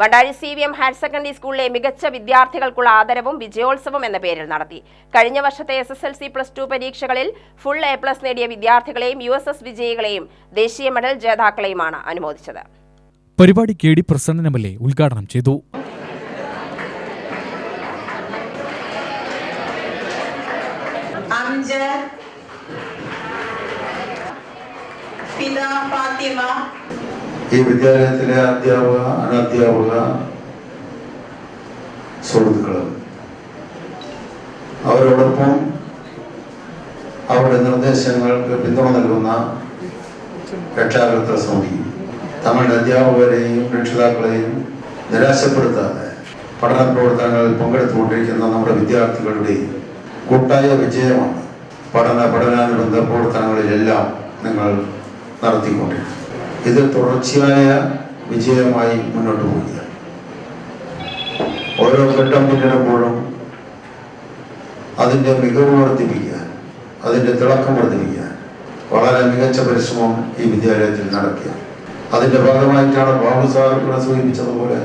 Vandazhi C V M higher secondary സ്കൂളിലെ മികച്ച വിദ്യാർത്ഥികൾക്കുള്ള ആദരവും വിജയോത്സവം എന്ന പേരിൽ നടത്തി. കഴിഞ്ഞ വർഷത്തെ S S L C plus two പരീക്ഷകളിൽ ഫുൾ എ പ്ലസ് നേടിയ വിദ്യാർത്ഥികളെയും യു എസ് എസ് വിജയികളെയും ദേശീയ മെഡൽ ജേതാക്കളെയുമാണ് അനുമോദിച്ചത്. പരിപാടി K D Prasannan M L A ഉദ്ഘാടനം ചെയ്തു. അഞ്ച്. പിതാ ഫാത്തിമ. ഈ വിദ്യാലയത്തിലെ അധ്യാപക അനധ്യാപക സുഹൃത്തുക്കൾ അവരോടൊപ്പം അവരുടെ നിർദ്ദേശങ്ങൾക്ക് പിന്തുണ നൽകുന്ന രക്ഷാകർത്തൃ സമിതി. തങ്ങളുടെ അധ്യാപകരെയും രക്ഷിതാക്കളെയും നിരാശപ്പെടുത്താതെ പഠന പ്രവർത്തനങ്ങളിൽ പങ്കെടുത്തുകൊണ്ടിരിക്കുന്ന നമ്മുടെ വിദ്യാർത്ഥികളുടെ കൂട്ടായ വിജയമാണ് പഠന പഠനാനുബന്ധ പ്രവർത്തനങ്ങളിലെല്ലാം നിങ്ങൾ നടത്തിക്കൊണ്ടിരിക്കുന്നത്. ഇത് തുടർച്ചയായ വിജയമായി മുന്നോട്ട് പോകുക ഓരോ ഘട്ടം പിന്നിടുമ്പോഴും അതിന്റെ മികവ് വർദ്ധിപ്പിക്കാൻ അതിന്റെ തിളക്കം വർദ്ധിപ്പിക്കാൻ വളരെ മികച്ച പരിശ്രമം ഈ വിദ്യാലയത്തിൽ നടക്കുക അതിന്റെ ഭാഗമായിട്ടാണ് ബാബു സാർ ഇവിടെ സൂചിപ്പിച്ചതുപോലെ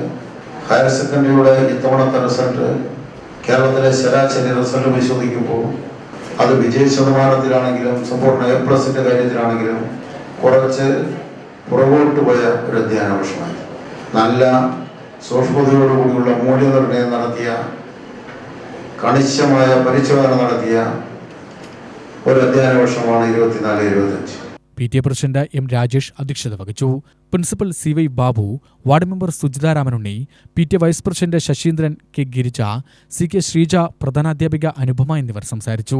ഹയർ സെക്കൻഡറിയുടെ ഇത്തവണത്തെ റിസൾട്ട് കേരളത്തിലെ ശരാശരി റിസൾട്ട് പരിശോധിക്കുമ്പോൾ അത് വിജയ ശതമാനത്തിലാണെങ്കിലും സമ്പൂർണ എ പ്ലസിന്റെ കാര്യത്തിലാണെങ്കിലും കുറച്ച് പുറകോട്ട് പോയ ഒരു അധ്യയന വർഷമായി നല്ല സൂക്ഷ്മതയോടുകൂടിയുള്ള മൂല്യനിർണയം നടത്തിയ കണിശമായ പരിശോധന നടത്തിയ ഒരു അധ്യയന വർഷമാണ് ഇരുപത്തിനാല് ഇരുപത്തഞ്ച് P T A president M Rajesh അധ്യക്ഷത വഹിച്ചു. Principal C Y Babu ward member Sujitha Ramanunni P T A vice president Sasheendran K Girija C K Sreeja പ്രധാനാധ്യാപിക Anupama എന്നിവർ സംസാരിച്ചു.